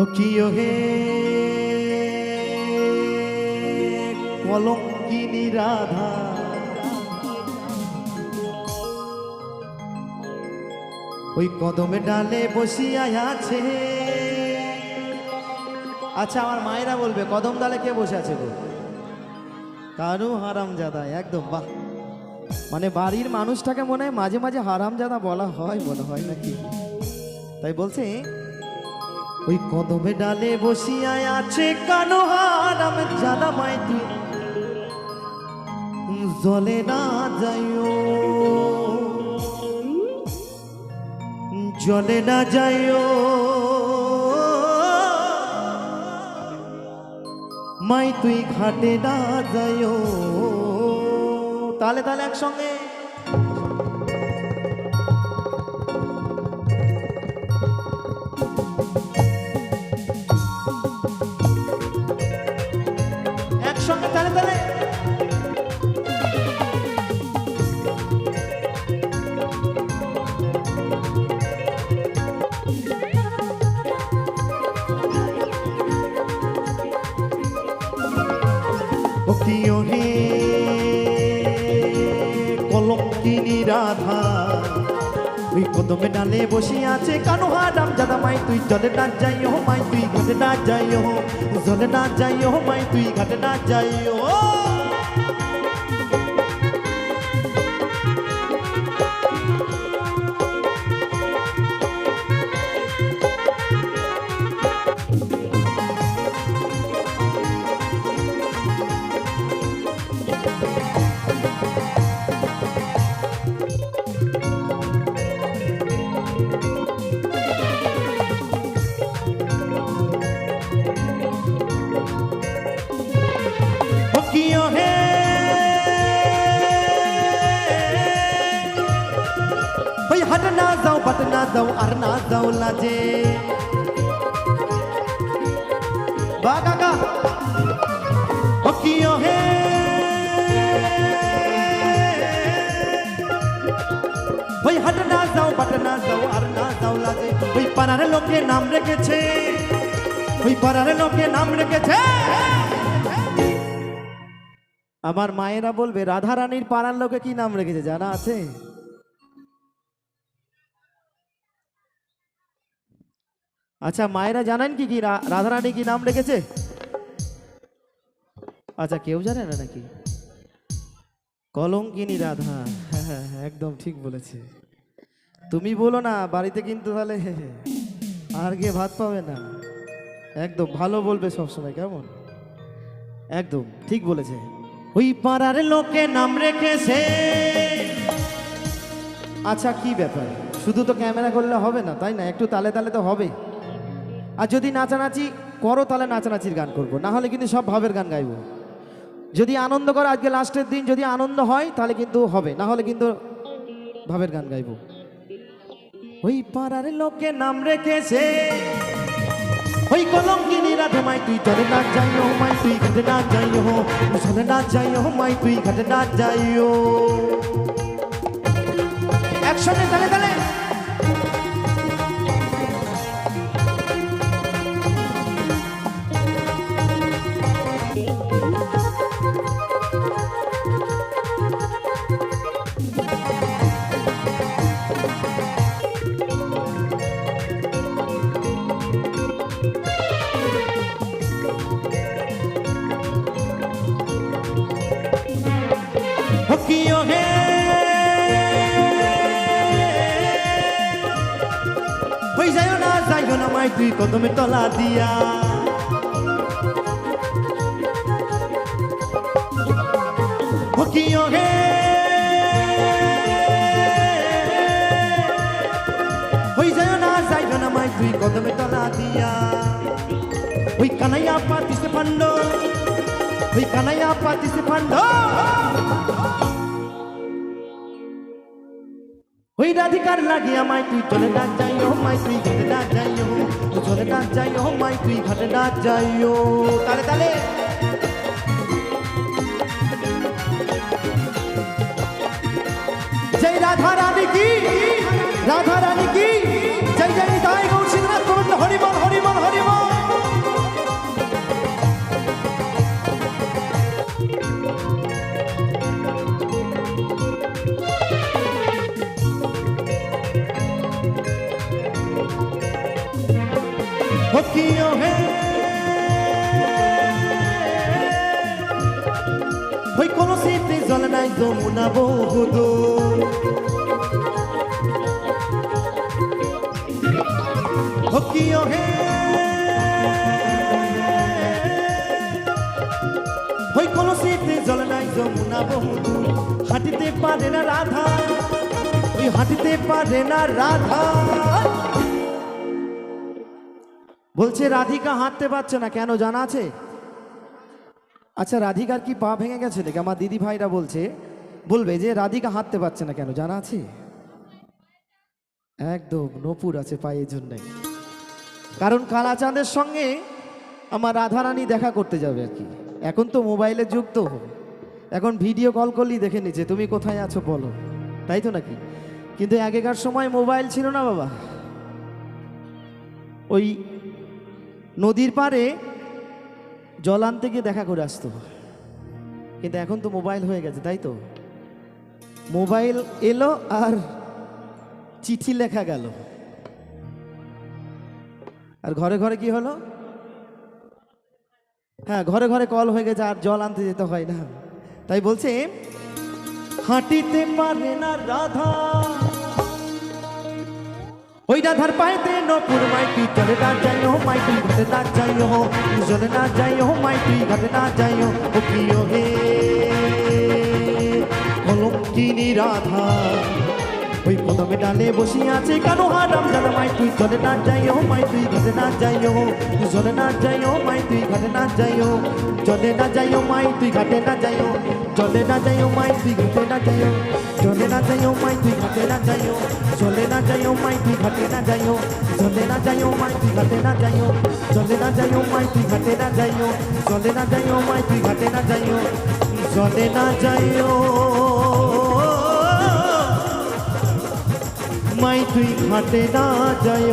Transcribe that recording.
ও কি হে কলঙ্কিনী রাধা ওই কদমে ডালে বসিয়া আছে। আচ্ছা আমার মায়েরা বলবে, কদম ডালে কে বসে আছে গো? কারু হারামজাদা, একদম, বাহ। মানে বাড়ির মানুষটাকে মনে হয় মাঝে মাঝে হারামজাদা বলা হয়, মনে হয় নাকি? তাই বলছে ওই কদমে ডালে বসিয়ায় আছে কানো হারাম জাদা মাই তুই জলে না যাইও। জলে না যাইও। মাই তুই ঘাটে না যাইও। তালে একসঙ্গে একসঙ্গে রাধা। ওই কদমে ডালে বসে আছে কানো হারাম জাদা মাই, তুই জলে না যাই মাই, তুই ঘাটে না যাইও। জলে না যাই মাই, তুই ঘাটে না যাই ও না যাও আর না যাও লাজে বা কাকা ও হে ওই হাট না যাও বাট না যাও আর না যাও লাজে ওই পাড়ার লোকে নাম রেখেছে ওই পাড়ার লোকে নাম রেখেছে আমার মায়েরা বলবে রাধা রানীর পাড়ার লোকে কি নাম রেখেছে জানা আছে আচ্ছা মায়েরা জানেন কি কি রা- রাধা রানী কি নাম রেখেছে? আচ্ছা কেউ জানে না নাকি? কলঙ্কিনী রাধা। হ্যাঁ হ্যাঁ হ্যাঁ, একদম ঠিক বলেছে। তুমি বলো না বাড়িতে কিন্তু তাহলে আর গিয়ে ভাত পাবে না। একদম ভালো বলবে সবসময় কেমন? একদম ঠিক বলেছে। ওই পাড়ার লোকে নাম রেখেছে। আচ্ছা কি ব্যাপার? শুধু তো ক্যামেরা করলে হবে না তাই না? একটু তালে তালে তো হবে। আর যদি নাচানাচি করো, তাহলে নাচানাচির গান করব। না হলে কিন্তু সব ভাবের গান গাইবো। যদি আনন্দ করো, আজকে লাস্টের দিন যদি আনন্দ হয়, তাহলে কিন্তু হবে। না হলে কিন্তু ভাবের গান গাইবো। ওই পাড়ার লোকে নাম রেখেছে। ওই কলঙ্কিনী রাধে মাই তুই চলে না যাইও, মাই তুই ঘাটে না যাইও। চলে না যাইও, মাই তুই ঘাটে না যাইও। একসঙ্গে তালে তালে তুই কদমে তলা দিয়া। ও কি ও হে হই যাইও না যাইও না মাই তুই কদমে তলা দিয়া। ওই কানাইয়া পাতিছে পান্ড ওই কানাইয়া পাতিছে পান্ড ওই রাধিকার লাগিয়া মাই তুই চলে না যাইও মাই তুই ঘাটে না যাইও ডাক যাইও মাই তুই ঘাটে না যাইও। তালে তালে। যেই রাধা রানী কি? রাধা রানী কি? কিয় হে ওই কোনো স্মৃতি জল নাই যমুনা বহুদূর ও কিয় হে ওই কোনো স্মৃতি জল নাই যমুনা বহুদূর হাঁটিতে পারে না রাধা ওই হাঁটিতে পারে না রাধা বলছে, রাধিকা হাঁটতে পারছে না, কেন জানা আছে? আচ্ছা রাধিকার কি পা ভেঙে গেছে নাকি? আমার দিদি ভাইরা বলছে, বলবে যে রাধিকা হাঁটতে পারছে না, কেন জানা আছে? একদম নপুর আছে পায়ের জন্যে কারণ কালাচাঁদের সঙ্গে আমার রাধারানী দেখা করতে যাবে আর কি। এখন তো মোবাইলের যুগ তো এখন ভিডিও কল করলেই দেখে নিচ্ছে, তুমি কোথায় আছো বলো। তাই তো নাকি? কিন্তু আগেকার সময় মোবাইল ছিল না বাবা। ওই নদীর পাড়ে জল আনতে গিয়ে দেখা করে আসতো। কিন্তু এখন তো মোবাইল হয়ে গেছে, তাই তো? মোবাইল এলো আর চিঠি লেখা গেল। আর ঘরে ঘরে কি হলো? হ্যাঁ ঘরে ঘরে কল হয়ে গেছে, আর জল আনতে যেতে হয় না। তাই বলছে, হাঁটিতে পারে না রাধা। ওই রাধার পায়েতে নপুর মাইটি চলে না যাইও মাইটি ঘাটে না যাইও, চলে না যাইও মাইটি ঘাটে না যাইও। ও প্রিয় হে, কলঙ্কিনী রাধা, ওই কদমে ডালে বসে আছে কেন হারাম জানা মাই তুই চলে না যাইও মাই তুই ঘাটে না যাইও, চলে না যাইও মাই তুই ঘাটে না যাইও, চলে না যাইও মাই তুই ঘাটে না যাইও, চলে না যাইও মাই তুই ঘাটে না যাইও। চলে না যাইও মাই তুই ঘাটে না যাইও চলে না যাইও মাই তুই ঘাটে না যাইও চলে না যাইও মাই তুই ঘাটে না যাইও চলে না যাইও মাই তুই ঘাটে না যাইও চলে না যাইও মাই তুই ঘাটে না যাইও চলে না যাইও মাই তুই ঘাটে না যায়